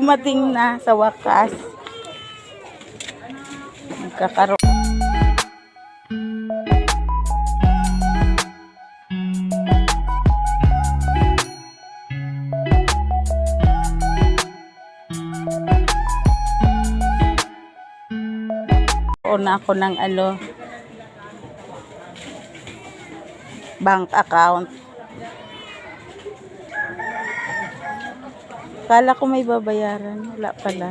dumating na sa wakas. Magkakaroon. na ako ng ano bank account. Kala ko may babayaran. Wala pala.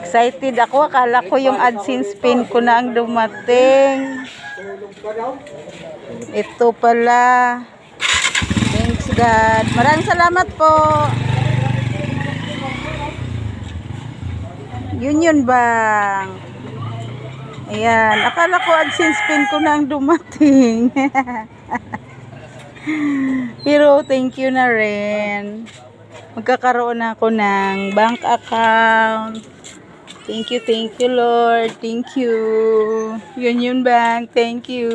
Excited ako. Akala ko yung AdSense pin ko na ang dumating. Ito pala. Thanks God. Maraming salamat po. Union Bank. Ayan. Akala ko AdSense pin ko na ang dumating. Pero thank you na rin. Magkakaroon ako ng bank account. Thank you, thank you, Lord. Thank you. Union Bank, thank you.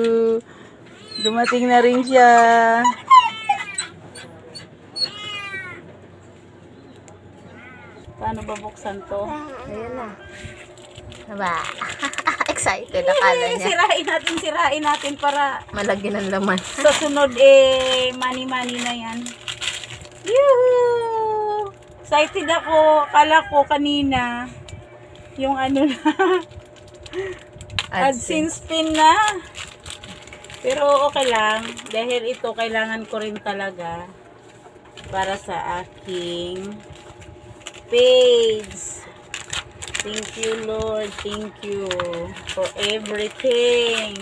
Dumating na rin siya. Paano ba buksan to? Ayan na. Diba? Excited akala niya. sirain natin, sirain natin para Malagyan ng laman. sa sunod eh, money-money na yan. Yoo! Excited ako. Kala ko kanina yung ano na, AdSense pin na. Pero okay lang. Dahil ito, kailangan ko rin talaga para sa aking page. Thank you, Lord. Thank you for everything.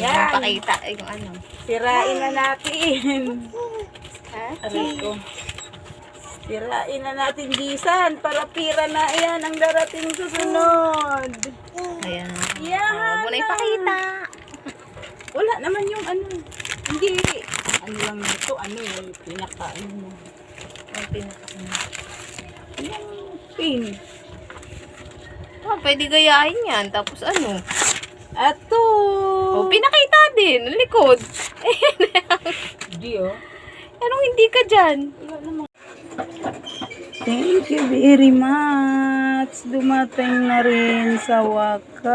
Yan. Pakita yung ano. Sirain na natin. Aray ko. Sirain na natin gisan para pira na yan ang darating sa sunod. Ayan. Yan. Huwag mo na ipakita. Wala naman yung ano. Hindi. Ano lang ito, ano yung pinaka, ano mo. Ang pinaka Yung pin. Ah, pwede gayahin yan. Tapos ano? Ato. Oh, pinakita din. Ang likod. Hindi oh. Anong hindi ka dyan? Thank you very much. Dumating na rin sa wakas.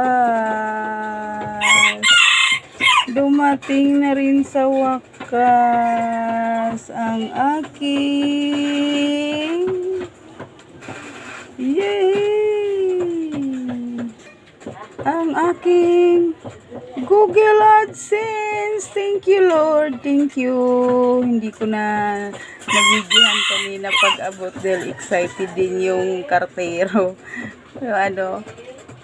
Dumating na rin sa wakas ang aking Yay! Ang aking Google AdSense. Thank you, Lord. Thank you. Hindi ko na nabigyan kanina pag-abot dahil excited din yung kartero. Pero ano,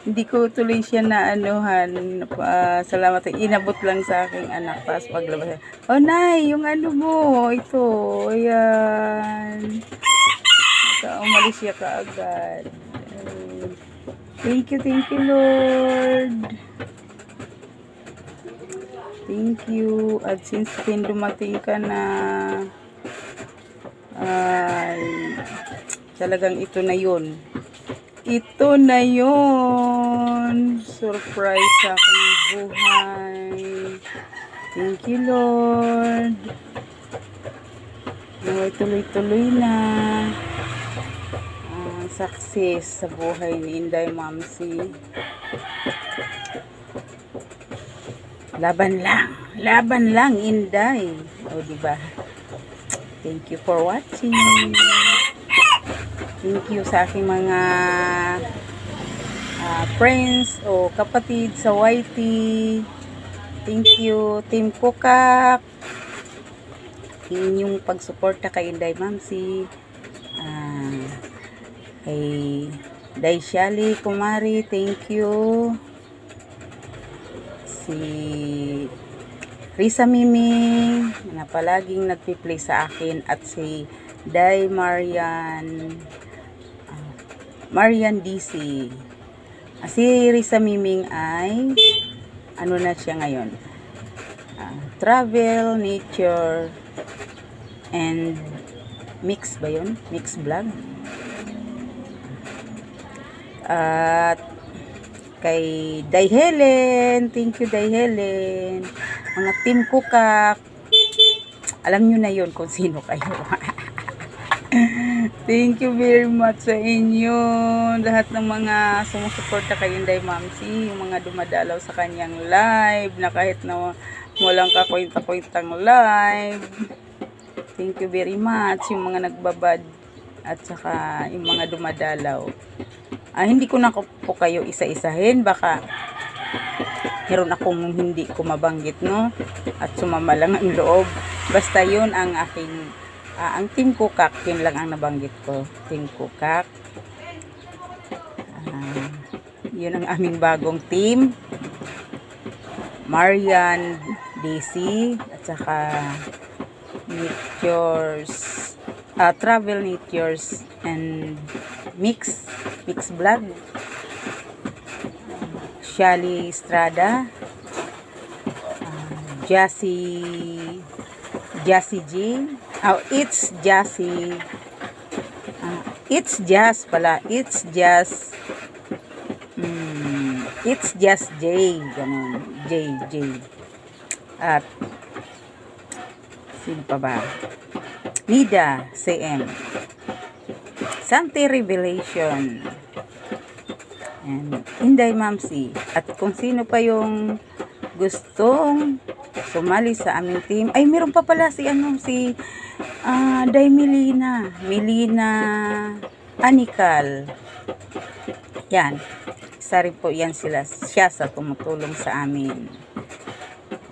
hindi ko tuloy siya na anuhan. Uh, salamat. Inabot lang sa aking anak. Tapos paglabas. Oh, Nay, yung ano mo. Ito. Ayan. So, umalis siya kaagad. Thank you, thank you, Lord. Thank you. At since pin dumating ka na, ay, talagang ito na yun. Ito na yun. Surprise sa aking buhay. Thank you, Lord. Tuloy-tuloy na success sa buhay ni Inday Mamsi. Laban lang. Laban lang, Inday. O, di ba? Thank you for watching. Thank you sa aking mga ah, friends o kapatid sa YT. Thank you, Team Kukak. Inyong pagsuporta kay Inday Mamsi. Kay Day Shali Kumari, thank you. Si Risa Miming na palaging nagpi-play sa akin at si Day Marian ah, Marian DC. Ah, si Risa Miming ay ano na siya ngayon? Ah, travel, nature, and mix ba yun? Mix vlog? At kay Day Helen, thank you Day Helen. Mga team Kukak, alam nyo na yun kung sino kayo. Thank you very much sa inyo. Lahat ng mga sumusuporta kay Inday Mamsi, yung mga dumadalaw sa kanyang live, na kahit na walang kakwenta-kwentang live. Thank you very much. Yung mga nagbabad at saka yung mga dumadalaw. Ah, hindi ko na po kayo isa-isahin. Baka meron akong hindi ko mabanggit, no? At sumama lang ang loob. Basta yun ang aking, ah, ang Team Kukak, yun lang ang nabanggit ko. Team Kukak. Ah, yun ang aming bagong team. Marian, DC, at saka Natures, ah, Travel Natures, and Mix, Mix Vlog. Shali Estrada, uh, Jassy, Jassy G, oh, it's Jassy, uh, it's Jazz pala, it's Jazz, mm, it's just J, ganun, J, J, at, sino pa ba? Nida, CM, Santi Revelation, And Inday Mamsi. At kung sino pa yung gustong sumali sa aming team. Ay, meron pa pala si ano, si ah Day Melina. Melina Anikal. Yan. Isa rin po yan sila. Siya sa tumutulong sa amin.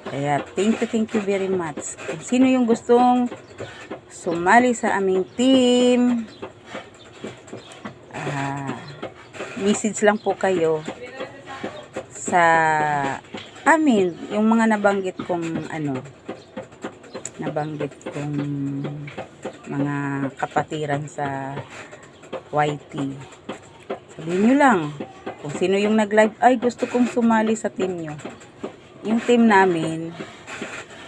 Kaya thank you, thank you very much. Kung sino yung gustong sumali sa aming team, ah, message lang po kayo sa amin, yung mga nabanggit kong ano, nabanggit kong mga kapatiran sa YT. Sabihin nyo lang, kung sino yung nag-live, ay gusto kong sumali sa team nyo. Yung team namin,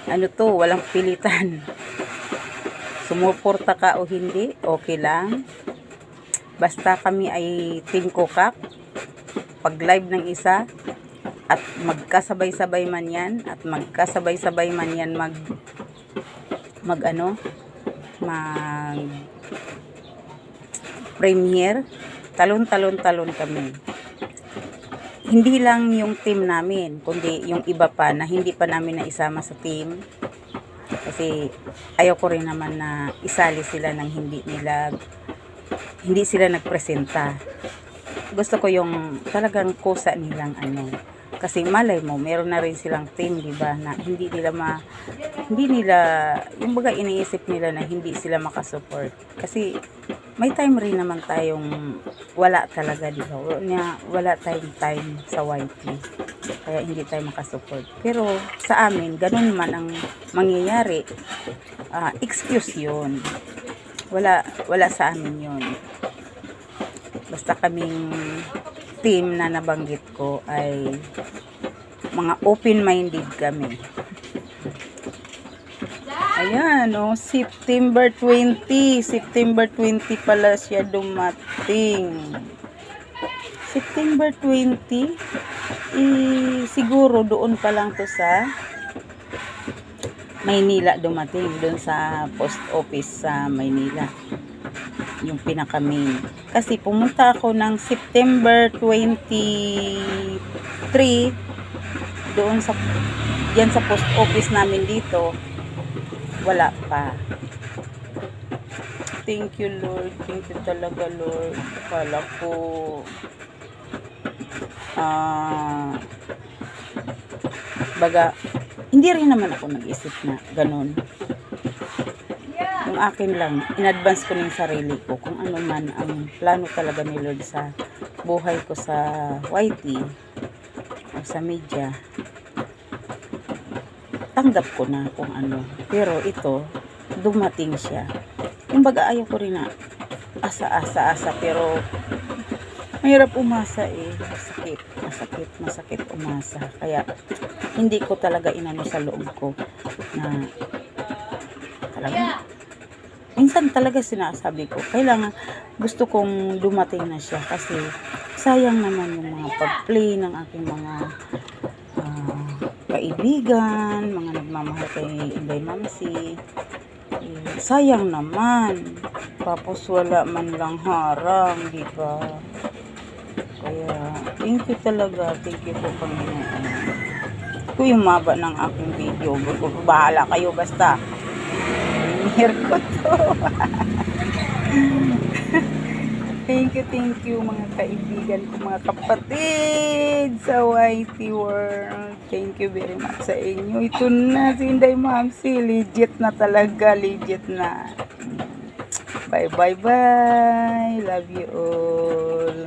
ano to, walang pilitan. Sumuporta ka o hindi, okay lang. Basta kami ay team kukak. Pag live ng isa, at magkasabay-sabay man yan, at magkasabay-sabay man yan mag, mag ano, mag premiere, talon-talon-talon kami. Hindi lang yung team namin, kundi yung iba pa na hindi pa namin naisama sa team. Kasi ayaw ko rin naman na isali sila ng hindi nila hindi sila nagpresenta. Gusto ko yung talagang kusa nilang ano. Kasi malay mo, meron na rin silang team, di ba, na hindi nila ma, hindi nila, yung baga iniisip nila na hindi sila makasupport. Kasi may time rin naman tayong wala talaga, di ba? Wala, wala tayong time sa YT. Kaya hindi tayo makasupport. Pero sa amin, ganun man ang mangyayari. Ah, excuse yun. Wala, wala sa amin yun. Basta kaming team na nabanggit ko ay mga open-minded kami. Ayan, oh, September 20. September 20 pala siya dumating. September 20? Eh, siguro doon pa lang to sa Maynila dumating. Doon sa post office sa Maynila yung pinaka main. Kasi pumunta ako ng September 23 doon sa yan sa post office namin dito wala pa. Thank you Lord. Thank you talaga Lord. Kala ko ah baga hindi rin naman ako nag-isip na ganun yung akin lang, in-advance ko ng sarili ko kung ano man ang plano talaga ni Lord sa buhay ko sa YT o sa media. Tanggap ko na kung ano. Pero ito, dumating siya. Yung baga ayaw ko rin na asa-asa-asa pero mahirap umasa eh. Masakit, masakit, masakit umasa. Kaya hindi ko talaga inano sa loob ko na talaga minsan talaga sinasabi ko, kailangan gusto kong dumating na siya kasi sayang naman yung mga pag-play ng aking mga ah, kaibigan, mga nagmamahal kay Inday Mamsi. Sayang naman. Tapos wala man lang harang, di ba? Kaya, thank you talaga. Thank you po, Panginoon. Ito yung maba ng aking video. Bahala kayo basta. Premiere ko to. thank you, thank you mga kaibigan ko, mga kapatid sa YT World. Thank you very much sa inyo. Ito na si Inday Mamsi. Legit na talaga. Legit na. Bye, bye, bye. Love you all.